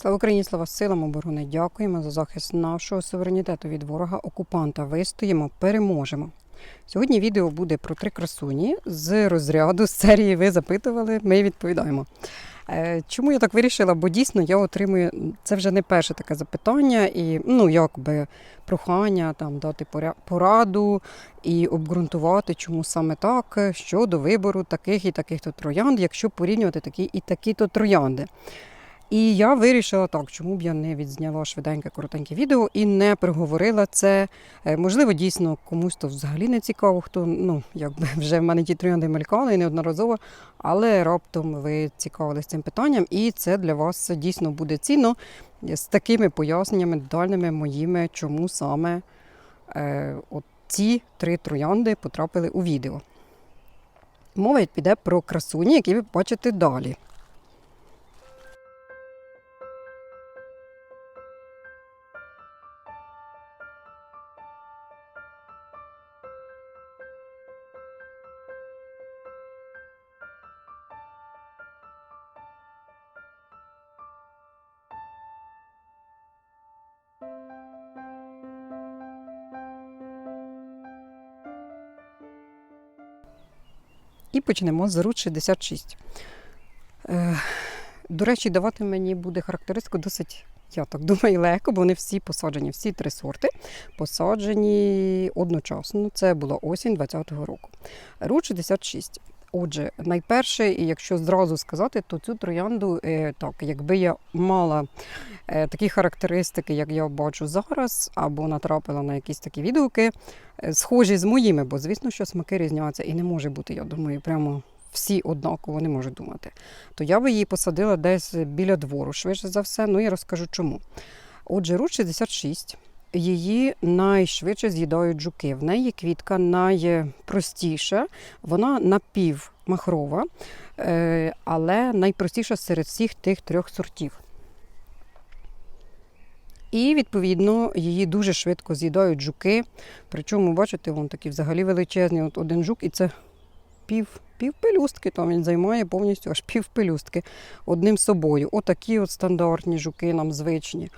Слава Україні, слава силам оборони. Дякуємо за захист нашого суверенітету від ворога окупанта. Вистоїмо, переможемо. Сьогодні відео буде про три красуні з розряду з серії. Ви запитували, ми відповідаємо. Е, Чому я так вирішила? Бо дійсно я отримую це вже не перше таке запитання, і ну якби прохання там дати пораду і обґрунтувати, чому саме так щодо вибору таких і таких то троянд, якщо порівнювати такі і такі то троянди. І я вирішила так, чому б я не відзняла швиденьке коротеньке відео і не проговорила це. Е, Можливо, дійсно комусь то взагалі не цікаво, хто ну якби вже в мене ті троянди мелькали неодноразово, але раптом ви цікавились цим питанням, і це для вас дійсно буде цінно з такими поясненнями детальними моїми, чому саме е, от ці три троянди потрапили у відео. Мова піде про красуні, які ви бачите далі. І почнемо з рут 66. Е, до речі, давати мені буде характеристику досить, я так думаю, легко, бо вони всі посаджені, всі три сорти посаджені одночасно. Це була осінь 2020 року. Рут 66. Отже, найперше, і якщо зразу сказати, то цю троянду, е, так, якби я мала е, такі характеристики, як я бачу зараз, або натрапила на якісь такі відгуки, е, схожі з моїми, бо звісно, що смаки різняться і не може бути, я думаю, прямо всі однаково не можуть думати. То я би її посадила десь біля двору, швидше за все. Ну я розкажу чому. Отже, рут 66. Її найшвидше з'їдають жуки. В неї квітка найпростіша, вона напівмахрова, е, але найпростіша серед всіх тих трьох сортів. І, відповідно, її дуже швидко з'їдають жуки. Причому, бачите, вон такі взагалі величезні. От один жук, і це пів, пів пелюстки, там він займає повністю аж пів пелюстки одним собою. Отакі от стандартні жуки нам звичні.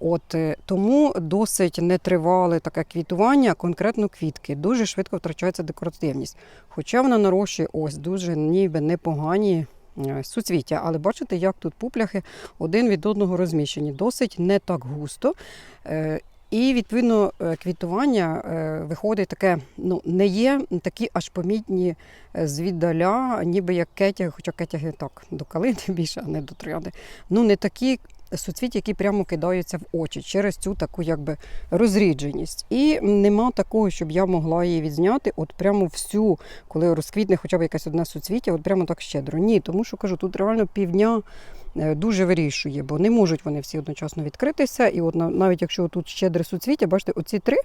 От е, тому досить нетривале таке квітування, конкретно квітки. Дуже швидко втрачається декоративність. Хоча вона нарощує ось дуже ніби непогані е, суцвіття. Але бачите, як тут пупляхи один від одного розміщені. Досить не так густо. Е, І відповідно квітування виходить таке, ну не є такі аж помітні звіддаля, ніби як кетяги, хоча кетяги так до калини більше, а не до троянди. Ну не такі суцвіття, які прямо кидаються в очі через цю таку якби розрідженість. І нема такого, щоб я могла її відзняти, от прямо всю, коли розквітне хоча б якесь одне суцвіття, от прямо так щедро. Ні, тому що кажу, тут реально півдня е, дуже вирішує, бо не можуть вони всі одночасно відкритися. І от навіть якщо тут щедре суцвіття, бачите, оці три.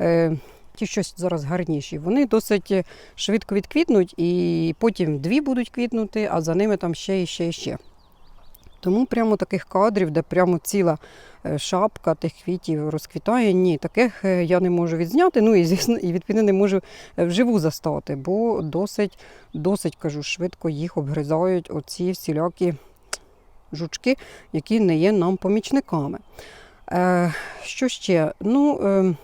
е, Ті щось зараз гарніші, вони досить швидко відквітнуть, і потім дві будуть квітнути, а за ними там ще і ще і ще. Тому прямо таких кадрів, де прямо ціла е, шапка тих квітів розквітає, ні, таких е, я не можу відзняти. Ну і звісно, і відповідно не можу е, вживу застати, бо досить, досить кажу, швидко їх обгризають оці всілякі жучки, які не є нам помічниками. Що ще? Ну, е,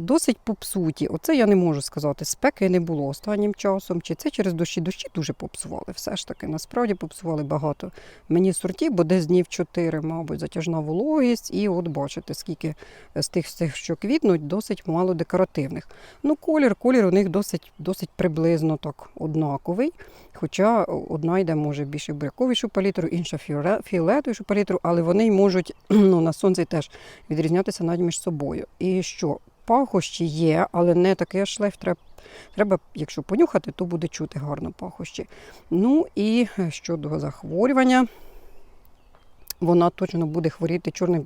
Досить попсуті. Оце я не можу сказати. Спеки не було останнім часом. Чи це через дощі? Дощі дуже попсували. Все ж таки, насправді попсували багато мені сортів, бо десь днів 4, мабуть, затяжна вологість. І от бачите, скільки з тих, з тих, що квітнуть, досить мало декоративних. Ну, колір, колір у них досить, досить приблизно так однаковий. Хоча одна йде, може, більше буряковішу палітру, інша фіолетовішу палітру, але вони можуть ну, на сонці теж відрізнятися навіть між собою. І що? Пахощі є, але не такий шлейф. Треба, треба, якщо понюхати, то буде чути гарно пахощі. Ну і щодо захворювання, вона точно буде хворіти чорним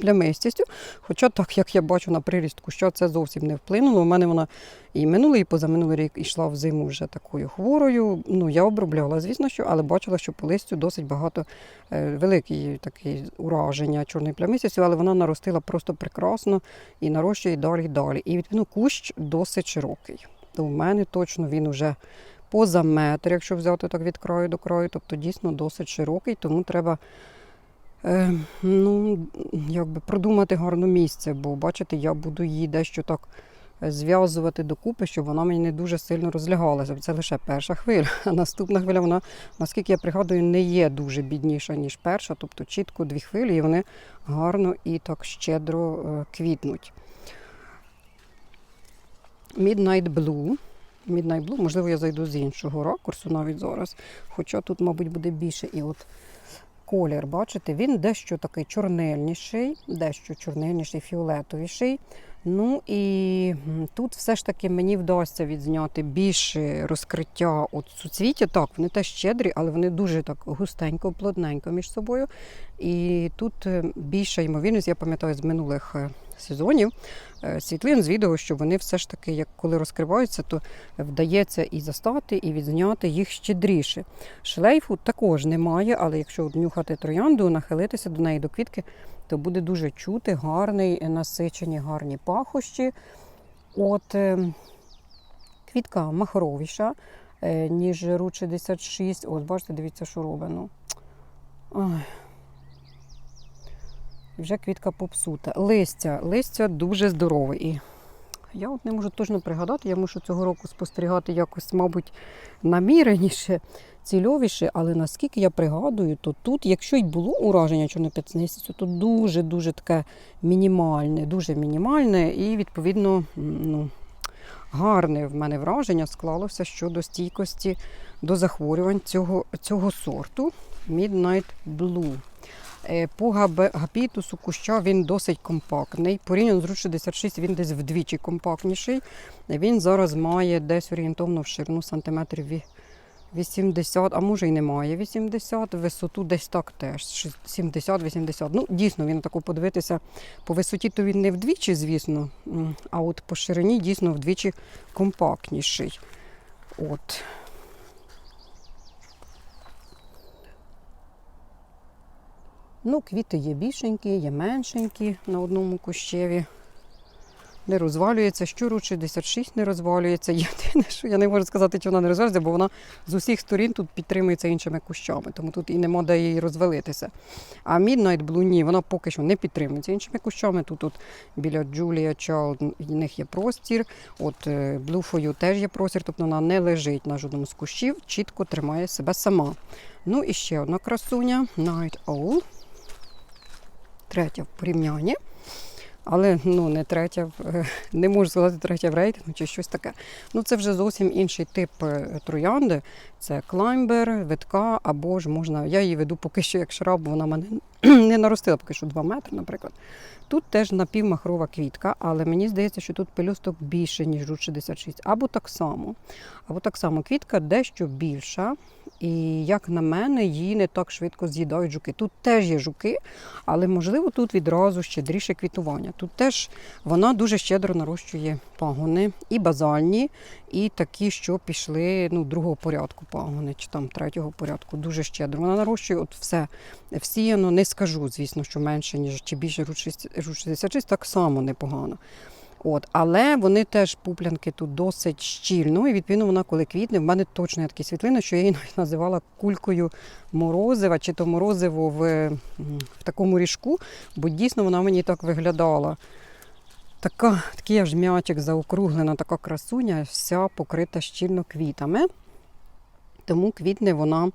плямистістю. Хоча, так як я бачу на прирістку, що це зовсім не вплинуло. У мене вона і минулий, і позаминулий рік йшла в зиму вже такою хворою. Ну, я обробляла, звісно, що, але бачила, що по листю досить багато е, велике таке ураження чорної плямистістю, але вона наростила просто прекрасно і нарощує далі і далі. І відповідно кущ досить широкий. То в мене точно він уже поза метр, якщо взяти так від краю до краю, тобто дійсно досить широкий, тому треба е, ну, якби продумати гарне місце, бо бачите, я буду її дещо так е, зв'язувати докупи, щоб вона мені не дуже сильно розлягалася. Це лише перша хвиля. А наступна хвиля, вона, наскільки я пригадую, не є дуже бідніша, ніж перша. Тобто чітко дві хвилі, і вони гарно і так щедро е, квітнуть. Midnight Blue. Midnight Blue, можливо, я зайду з іншого ракурсу навіть зараз. Хоча тут, мабуть, буде більше. І от колір, бачите, він дещо такий чорнильніший, дещо чорнильніший, фіолетовіший. Ну і тут все ж таки мені вдасться відзняти більше розкриття от суцвіття. Так, вони теж щедрі, але вони дуже так густенько, плотненько між собою. І тут е, більша ймовірність, я пам'ятаю з минулих е, сезонів е, світлин з відео, що вони все ж таки, як коли розкриваються, то вдається і застати, і відзняти їх щедріше. Шлейфу також немає, але якщо нюхати троянду, нахилитися до неї до квітки, то буде дуже чути гарний, насичені, гарні пахощі. От е, квітка махровіша, е, ніж ру 66. От бачите, дивіться, що робить. Ну. Вже квітка попсута. Листя. Листя дуже здорове. І я от не можу точно пригадати, я мушу цього року спостерігати якось, мабуть, наміреніше, цільовіше, але наскільки я пригадую, то тут, якщо й було ураження чорноп'ятнистістю, то дуже-дуже таке мінімальне, дуже мінімальне і, відповідно, ну, гарне в мене враження склалося щодо стійкості до захворювань цього, цього сорту Midnight Blue. Е, По гапітусу куща він досить компактний. Порівняно з Рут 66 він десь вдвічі компактніший. Він зараз має десь орієнтовно в ширину сантиметрів ві- 80, а може й немає 80, висоту десь так теж 70-80. Ну, дійсно, він таку подивитися по висоті, то він не вдвічі, звісно, а от по ширині дійсно вдвічі компактніший. От. Ну, квіти є більшенькі, є меншенькі на одному кущеві. Не розвалюється. Щуру 66 не розвалюється. Єдине, що я не можу сказати, чи вона не розвалюється, бо вона з усіх сторін тут підтримується іншими кущами, тому тут і нема де їй розвалитися. А Midnight Blue ні, вона поки що не підтримується іншими кущами. Тут от біля Julia Child в них є простір. От е, for You теж є простір, тобто вона не лежить на жодному з кущів, чітко тримає себе сама. Ну і ще одна красуня Night Owl. Третя в порівнянні. Але ну, не третя, е, не можу сказати третя в рейтингу чи щось таке. Ну, це вже зовсім інший тип е, троянди. Це клаймбер, витка, або ж можна. Я її веду поки що як шраб, вона мене не наростила поки що 2 метри, наприклад. Тут теж напівмахрова квітка, але мені здається, що тут пелюсток більше, ніж Рут 66. Або так само. Або так само квітка дещо більша. І як на мене, її не так швидко з'їдають жуки. Тут теж є жуки, але можливо тут відразу щедріше квітування. Тут теж вона дуже щедро нарощує пагони, і базальні, і такі, що пішли ну, другого порядку пагони, чи там третього порядку. Дуже щедро. Вона нарощує от все. Всіяно не скажу, звісно, що менше, ніж чи більше Рут 66, так само непогано. От, але вони теж пуплянки тут досить щільно, і відповідно вона, коли квітне, в мене точно є такі світлини, що я її називала кулькою морозива, чи то морозиво в, в такому ріжку, бо дійсно вона мені так виглядала. Така, такий аж м'ячик заокруглена, така красуня, вся покрита щільно квітами. Тому квітне вона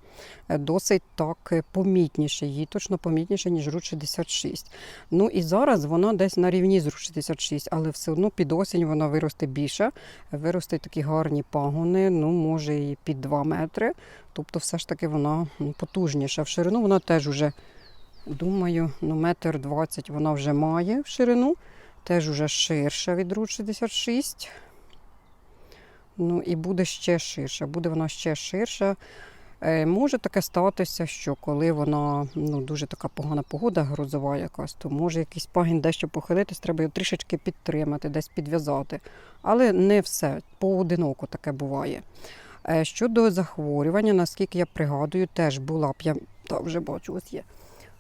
е, досить так е, помітніше, їй точно помітніше, ніж Рут 66. Ну і зараз вона десь на рівні з Рут 66, але все одно під осінь вона виросте більше, виростуть такі гарні пагони, ну може і під 2 метри. Тобто, все ж таки вона потужніша. В ширину вона теж уже, думаю, ну метр 20 вона вже має в ширину, теж уже ширша від Рут 66. Ну і буде ще ширша, буде вона ще ширша. Е, може таке статися, що коли вона ну, дуже така погана погода, грозова якась, то може якийсь пагін дещо похилитись, треба його трішечки підтримати, десь підв'язати. Але не все, поодиноко таке буває. Е, щодо захворювання, наскільки я пригадую, теж була п'я... Та вже бачу, ось є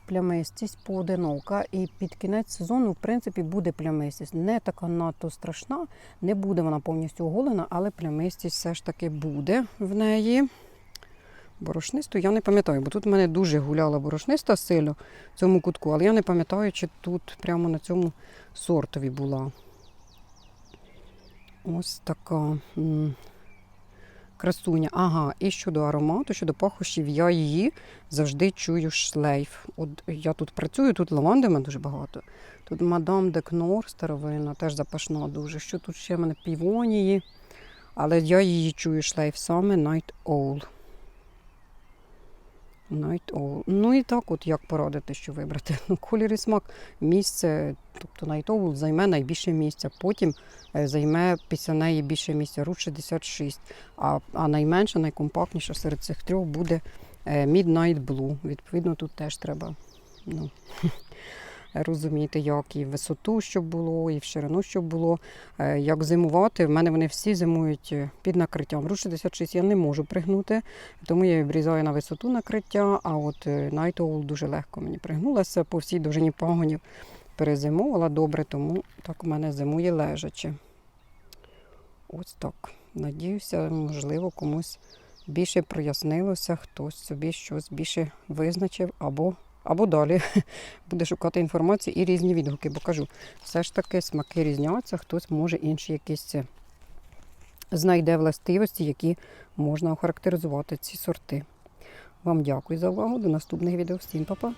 плямистість поодинока. І під кінець сезону, в принципі, буде плямистість. Не така надто страшна, не буде вона повністю оголена, але плямистість все ж таки буде в неї. Борошнисту я не пам'ятаю, бо тут в мене дуже гуляла борошниста сильно в цьому кутку, але я не пам'ятаю, чи тут прямо на цьому сортові була. Ось така красуня. Ага, і щодо аромату, щодо пахощів, я її завжди чую шлейф. От я тут працюю, тут лаванди мене дуже багато. Тут мадам де Кнор старовина, теж запашна дуже. Що тут ще в мене півонії. Але я її чую шлейф саме Night Owl. Night Owl. Ну і так, от як порадити, що вибрати. Ну, колір і смак, місце, тобто Night Owl займе найбільше місця. Потім е, займе після неї більше місця, Route 66. А, а найменше, найкомпактніше серед цих трьох буде е, Midnight Blue. Відповідно, тут теж треба ну, розуміти, як і висоту, щоб було, і в ширину, щоб було. Е, Як зимувати, в мене вони всі зимують е, під накриттям. Route 66 я не можу пригнути, тому я обрізаю на висоту накриття, а от е, Night Owl дуже легко мені пригнулася по всій довжині пагонів. Перезимувала добре, тому так у мене зимує лежачи. Ось так. Надіюся, можливо, комусь більше прояснилося, хтось собі щось більше визначив або, або далі буде шукати інформацію і різні відгуки. Бо кажу, все ж таки смаки різняться, хтось може інші якісь е, знайде властивості, які можна охарактеризувати ці сорти. Вам дякую за увагу. До наступних відео. Всім па-па!